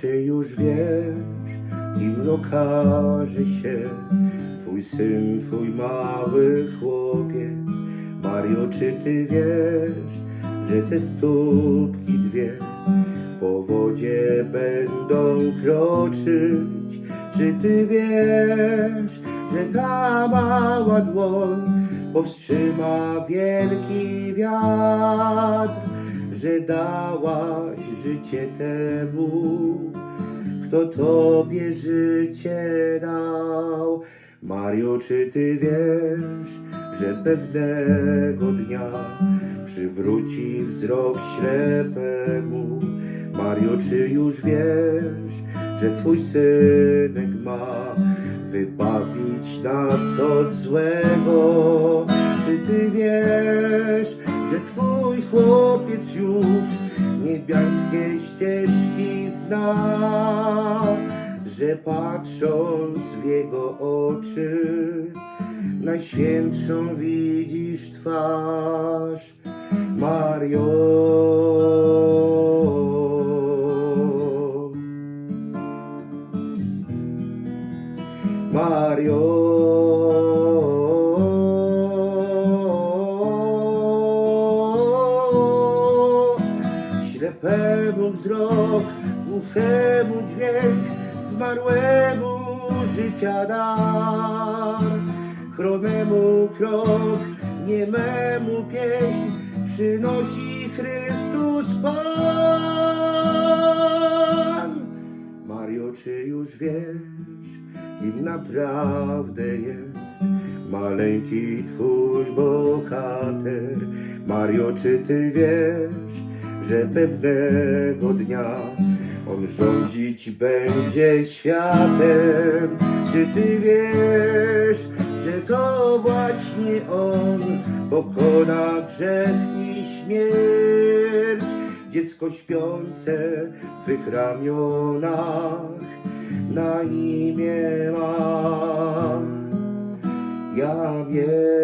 czy już wiesz, kim okaże się Twój syn, twój mały chłopiec? Mario, czy ty wiesz, że te stópki dwie po wodzie będą kroczyć? Czy ty wiesz, że ta mała dłoń powstrzyma wielki wiatr? Że dałaś życie temu, kto tobie życie dał. Mario, czy ty wiesz, że pewnego dnia przywróci wzrok ślepemu? Mario, czy już wiesz, że twój synek ma wybawić nas od złego? Czy ty wiesz, twój chłopiec już niebiańskie ścieżki zna? Że patrząc w jego oczy, najświętszą widzisz twarz Mario. Mario. Ślepemu wzrok, głuchemu dźwięk, zmarłemu życia dar. Chromemu krok, niememu pieśń przynosi Chrystus Pan. Mario, czy już wiesz, kim naprawdę jest maleńki twój bohater? Mario, czy ty wiesz, że pewnego dnia on rządzić będzie światem? Czy ty wiesz, że to właśnie on pokona grzech i śmierć? Dziecko śpiące w twych ramionach na imię ma. Ja wiem.